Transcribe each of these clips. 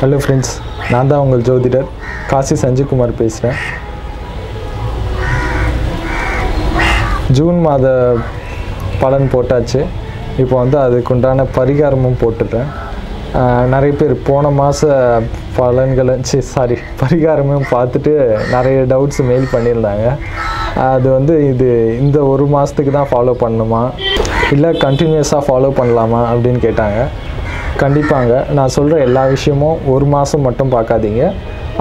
Hello friends நான் தான் உங்கள் ஜோதிடர் காசி சஞ்சய்குமார் பேசுகிறேன் ஜூன் மாத பலன் போட்டாச்சு. இப்போ வந்து அதுக்குண்டான பரிகாரமும் போட்டுட்டேன். நிறைய பேர் போன மாத பலன்களை சாரி பரிகாரமும் பார்த்துட்டு நிறைய டவுட்ஸ் மெயில் பண்ணியிருந்தாங்க. அது வந்து இது இந்த ஒரு மாதத்துக்கு தான் ஃபாலோ பண்ணணுமா இல்லை கண்டினியூஸாக ஃபாலோ பண்ணலாமா அப்படின்னு கேட்டாங்க. கண்டிப்பாங்க. நான் சொல்கிற எல்லா விஷயமும் ஒரு மாதம் மட்டும் பார்க்காதீங்க.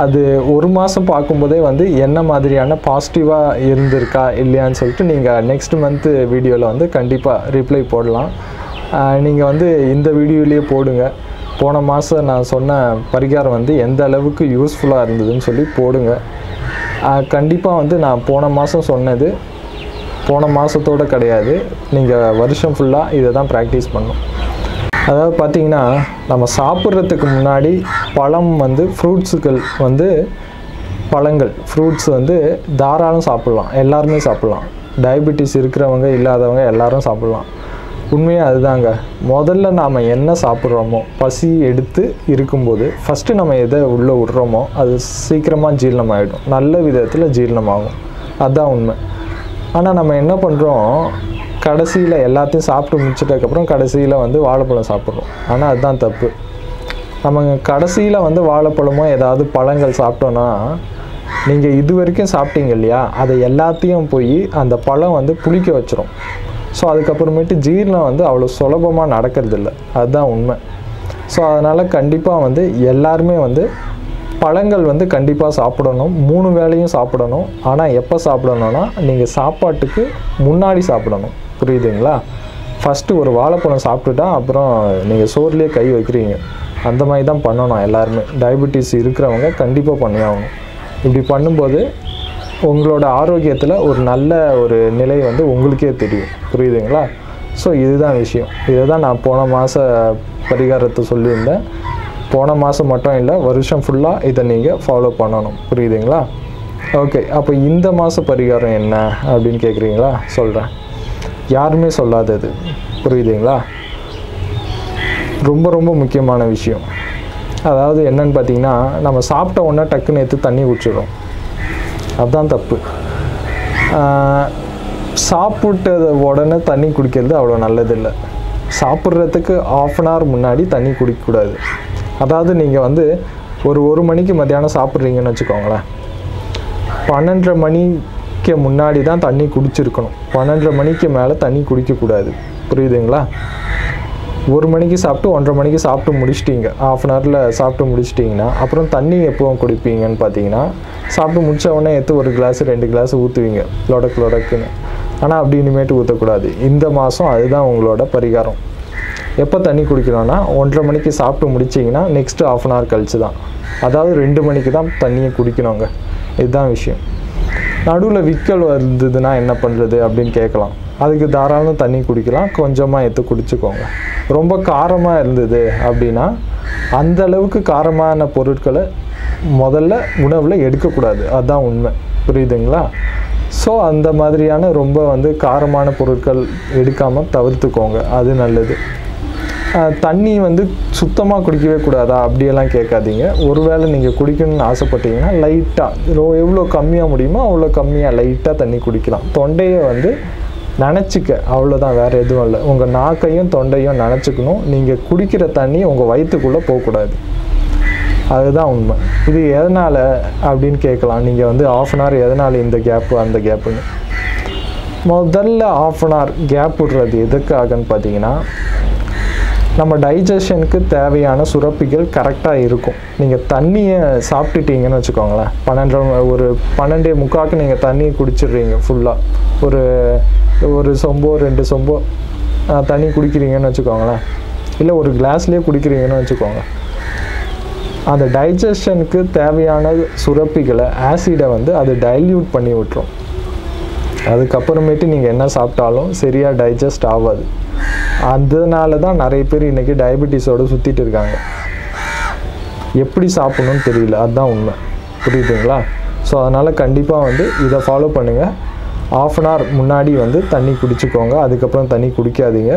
அது ஒரு மாதம் பார்க்கும்போதே வந்து என்ன மாதிரியான பாசிட்டிவாக இருந்திருக்கா இல்லையான்னு சொல்லிட்டு நீங்கள் நெக்ஸ்ட் மந்த்து வீடியோவில் வந்து கண்டிப்பாக ரிப்ளை போடலாம். நீங்கள் வந்து இந்த வீடியோலேயே போடுங்க. போன மாதம் நான் சொன்ன பரிகாரம் வந்து எந்த அளவுக்கு யூஸ்ஃபுல்லாக இருந்ததுன்னு சொல்லி போடுங்க. கண்டிப்பாக வந்து நான் போன மாதம் சொன்னது போன மாதத்தோடு கிடையாது. நீங்கள் வருஷம் ஃபுல்லாக இதை தான் ப்ராக்டிஸ் பண்ணணும். அதாவது பார்த்தீங்கன்னா நம்ம சாப்பிட்றதுக்கு முன்னாடி பழம் வந்து ஃப்ரூட்ஸுகள் வந்து பழங்கள். ஃப்ரூட்ஸ் வந்து தாராளம் சாப்பிட்லாம். எல்லாருமே சாப்பிட்லாம். டயபெட்டிஸ் இருக்கிறவங்க இல்லாதவங்க எல்லாரும் சாப்பிட்லாம். உண்மையாக அதுதாங்க. முதல்ல நாம் என்ன சாப்பிட்றோமோ பசி எடுத்து இருக்கும்போது ஃபஸ்ட்டு நம்ம எதை உள்ளே விட்றோமோ அது சீக்கிரமாக ஜீரணமாகிடும் நல்ல விதத்தில் ஜீரணமாகும். அதுதான் உண்மை. ஆனால் நம்ம என்ன பண்ணுறோம் கடைசியில் எல்லாத்தையும் சாப்பிட்டு முடிச்சிட்டதுக்கப்புறம் கடைசியில் வந்து வாழைப்பழம் சாப்பிட்றோம். ஆனால் அதுதான் தப்பு. நம்ம கடைசியில் வந்து வாழைப்பழமோ ஏதாவது பழங்கள் சாப்பிட்டோன்னா நீங்கள் இது வரைக்கும் சாப்பிட்டீங்க இல்லையா? அதை எல்லாத்தையும் போய் அந்த பழம் வந்து புளிக்க வச்சிரும். ஸோ அதுக்கப்புறமேட்டு ஜீரணம் வந்து அவ்வளோ சுலபமாக நடக்கிறதில்ல. அதுதான் உண்மை. ஸோ அதனால் கண்டிப்பாக வந்து எல்லாருமே வந்து பழங்கள் வந்து கண்டிப்பாக சாப்பிடணும். மூணு வேளையும் சாப்பிடணும். ஆனால் எப்போ சாப்பிடணும்னா நீங்கள் சாப்பாட்டுக்கு முன்னாடி சாப்பிடணும். புரியுதுங்களா? ஃபஸ்ட்டு ஒரு வாழைப்பழம் சாப்பிட்டுட்டா அப்புறம் நீங்கள் சோர்லேயே கை வைக்கிறீங்க. அந்த மாதிரி தான் பண்ணணும் எல்லாருமே. டயபெட்டிஸ் இருக்கிறவங்க கண்டிப்பாக பண்ணியாகணும் இப்படி பண்ணும்போது உங்களோட ஆரோக்கியத்தில் ஒரு நல்ல ஒரு நிலை வந்து உங்களுக்கே தெரியும். புரியுதுங்களா? ஸோ இதுதான் விஷயம். இதை தான் நான் போன மாத பரிகாரத்தை சொல்லியிருந்தேன். போன மாதம் மட்டும் இல்லை வருஷம் ஃபுல்லாக இதை நீங்கள் ஃபாலோ பண்ணணும். புரியுதுங்களா? ஓகே அப்போ இந்த மாத பரிகாரம் என்ன அப்படின்னு கேட்குறீங்களா சொல்கிறேன் யாருமே சொல்லாதது. புரியுதுங்களா? ரொம்ப ரொம்ப முக்கியமான விஷயம். அதாவது என்னன்னு பார்த்தீங்கன்னா நம்ம சாப்பிட்ட உடனே டக்குன்னு எடுத்து தண்ணி குடிச்சிடும் அதுதான் தப்பு. சாப்பிட்டத உடனே தண்ணி குடிக்கிறது அவ்வளோ நல்லதில்லை. சாப்பிட்றதுக்கு ஆஃப் அன் ஹவர் முன்னாடி தண்ணி குடிக்கக்கூடாது. அதாவது நீங்கள் வந்து ஒரு ஒரு மணிக்கு மத்தியானம் சாப்பிட்றீங்கன்னு வச்சுக்கோங்களேன். பன்னெண்டரை மணி மணிக்கு முன்னாடி தான் தண்ணி குடிச்சிருக்கணும். பன்னெண்டரை மணிக்கு மேலே தண்ணி குடிக்கக்கூடாது. புரியுதுங்களா? ஒரு மணிக்கு சாப்பிட்டு ஒன்றரை மணிக்கு சாப்பிட்டு முடிச்சிட்டிங்க. ஆஃப் அன் ஹவரில் சாப்பிட்டு முடிச்சிட்டிங்கன்னா அப்புறம் தண்ணி எப்போவும் குடிப்பீங்கன்னு பார்த்தீங்கன்னா சாப்பிட்டு முடிச்ச உடனே எடுத்து ஒரு கிளாஸ் ரெண்டு கிளாஸ் ஊற்றுவீங்க லொடக்கு லொடக்குன்னு. ஆனால் அப்படி இனிமேட்டு ஊற்றக்கூடாது இந்த மாதம் அதுதான் உங்களோட பரிகாரம். எப்போ தண்ணி குடிக்கணும்னா ஒன்றரை மணிக்கு சாப்பிட்டு முடிச்சிங்கன்னா நெக்ஸ்ட்டு ஆஃப் அன் ஹவர் கழிச்சு தான் அதாவது ரெண்டு மணிக்கு தான் தண்ணியை குடிக்கணுங்க. இதுதான் விஷயம். நடுவில் விக்கல் வந்ததுன்னா என்ன பண்ணுறது அப்படின்னு கேட்கலாம். அதுக்கு தாராளம் தண்ணி குடிக்கலாம். கொஞ்சமாக எடுத்து குடிச்சுக்கோங்க. ரொம்ப காரமாக இருந்தது அப்படின்னா அந்த அளவுக்கு காரமான பொருட்களை முதல்ல உணவில் எடுக்கக்கூடாது. அதுதான் உண்மை. புரியுதுங்களா? ஸோ அந்த மாதிரியான ரொம்ப வந்து காரமான பொருட்கள் எடுக்காமல் தவிர்த்துக்கோங்க. அது நல்லது. தண்ணி வந்து சுத்தமாக குடிக்கவே கூடாதா? அப்படியெல்லாம் கேட்காதீங்க. ஒருவேளை நீங்கள் குடிக்கணும்னு ஆசைப்பட்டீங்கன்னா லைட்டாக எவ்வளோ கம்மியாக முடியுமோ அவ்வளோ கம்மியாக லைட்டாக தண்ணி குடிக்கலாம். தொண்டையை வந்து நினச்சிக்க அவ்வளோதான் வேறு எதுவும் இல்லை. உங்கள் நாக்கையும் தொண்டையும் நினச்சிக்கணும். நீங்கள் குடிக்கிற தண்ணி உங்கள் வயிற்றுக்குள்ளே போகக்கூடாது. அதுதான் உண்மை. இது எதனால் அப்படின்னு கேட்கலாம். நீங்கள் வந்து ஆஃப் அன் ஹவர் எதனால் இந்த கேப்பு அந்த கேப்புன்னு முதல்ல ஆஃப் அன் ஹவர் கேப் விடுறது எதுக்காகன்னு பார்த்தீங்கன்னா நம்ம டைஜஷனுக்கு தேவையான சுரப்பிகள் கரெக்டாக இருக்கும். நீங்கள் தண்ணியை சாப்பிட்டுட்டீங்கன்னு வச்சுக்கோங்களேன். பன்னெண்டரை ஒரு பன்னெண்டே முக்காக்கு நீங்கள் தண்ணி குடிச்சிடுறீங்க ஃபுல்லாக ஒரு ஒரு சொம்போ ரெண்டு சொம்போ தண்ணி குடிக்கிறீங்கன்னு வச்சுக்கோங்களேன். இல்லை ஒரு கிளாஸ்லேயே குடிக்கிறீங்கன்னு வச்சுக்கோங்க. அந்த டைஜஷனுக்கு தேவையான சுரப்பிகளை ஆசிடை வந்து அது டைல்யூட் பண்ணி விட்டுரும். அதுக்கப்புறமேட்டு நீங்கள் என்ன சாப்பிட்டாலும் சரியாக டைஜஸ்ட் ஆகாது. அதனால தான் நிறைய பேர் இன்றைக்கி டயபெட்டிஸோடு சுற்றிட்டு இருக்காங்க. எப்படி சாப்பிட்ணுன்னு தெரியல. அதுதான் உண்மை. புரியுதுங்களா? ஸோ அதனால் கண்டிப்பாக வந்து இதை ஃபாலோ பண்ணுங்கள் ஆஃப் அன் ஹவர் முன்னாடி வந்து தண்ணி குடிச்சுக்கோங்க. அதுக்கப்புறம் தண்ணி குடிக்காதீங்க.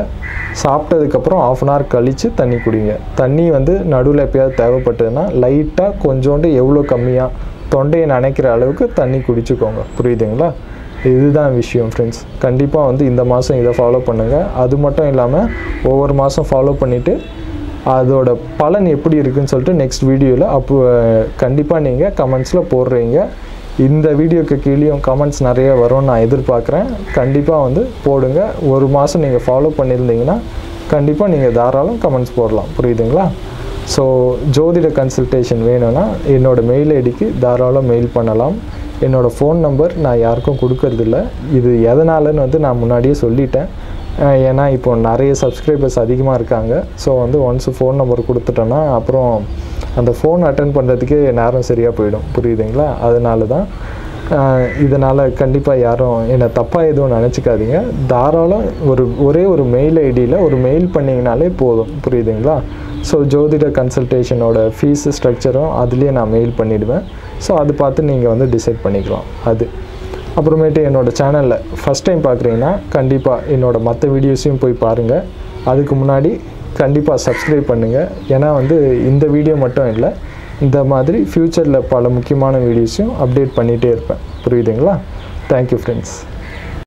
சாப்பிட்டதுக்கப்புறம் ஆஃப் அன் ஹவர் கழித்து தண்ணி குடிங்க. தண்ணி வந்து நடுவில் எப்பயாவது தேவைப்பட்டதுன்னா லைட்டாக கொஞ்சோண்டு எவ்வளோ கம்மியாக தொண்டையை நினைக்கிற அளவுக்கு தண்ணி குடிச்சுக்கோங்க. புரியுதுங்களா? இதுதான் விஷயம் ஃப்ரெண்ட்ஸ் கண்டிப்பாக வந்து இந்த மாதம் இதை ஃபாலோ பண்ணுங்கள் அது மட்டும் இல்லாமல் ஒவ்வொரு மாதம் ஃபாலோ பண்ணிவிட்டு அதோட பலன் எப்படி இருக்குன்னு சொல்லிட்டு நெக்ஸ்ட் வீடியோவில் அப்போ கண்டிப்பாக நீங்கள் கமெண்ட்ஸில் போடுறீங்க. இந்த வீடியோக்கு கீழேயும் கமெண்ட்ஸ் நிறைய வரும்னு நான் எதிர்பார்க்குறேன். கண்டிப்பாக வந்து போடுங்க. ஒரு மாதம் நீங்கள் ஃபாலோ பண்ணியிருந்தீங்கன்னா கண்டிப்பாக நீங்கள் தாராளம் கமெண்ட்ஸ் போடலாம். புரியுதுங்களா? ஸோ ஜோதிட கன்சல்டேஷன் வேணும்னா என்னோடய மெயில் ஐடிக்கு தாராளம் மெயில் பண்ணலாம். என்னோடய ஃபோன் நம்பர் நான் யாருக்கும் கொடுக்கறதில்ல. இது எதனாலன்னு வந்து நான் முன்னாடியே சொல்லிட்டேன். ஏன்னா இப்போ நிறைய சப்ஸ்கிரைபர்ஸ் அதிகமாக இருக்காங்க. ஸோ வந்து ஒன்ஸ் ஃபோன் நம்பர் கொடுத்துட்டோன்னா அப்புறம் அந்த ஃபோன் அட்டன் பண்ணுறதுக்கே நேரம் சரியாக போயிடும். புரியுதுங்களா? அதனால தான் இதனால் கண்டிப்பாக யாரும் என்னை தப்பாக எதுவும் நினச்சிக்காதீங்க. தாராளம் ஒரு ஒரே ஒரு மெயில் ஐடியில் ஒரு மெயில் பண்ணிங்கனாலே போதும். புரியுதுங்களா? ஸோ ஜோதிட கன்சல்டேஷனோட ஃபீஸு ஸ்ட்ரக்சரும் அதுலேயே நான் மெயில் பண்ணிவிடுவேன் ஸோ அது பார்த்து நீங்கள் வந்து டிசைட் பண்ணிக்கலாம். அது. அப்புறமேட்டு என்னோடய சேனலில் ஃபஸ்ட் டைம் பார்க்குறீங்கன்னா கண்டிப்பாக என்னோடய மற்ற வீடியோஸையும் போய் பாருங்கள் அதுக்கு முன்னாடி கண்டிப்பாக சப்ஸ்கிரைப் பண்ணுங்கள் ஏன்னா வந்து இந்த வீடியோ மட்டும் இல்லை இந்த மாதிரி ஃப்யூச்சரில் பல முக்கியமான வீடியோஸையும் அப்டேட் பண்ணிகிட்டே இருப்பேன். புரியுதுங்களா? Thank you friends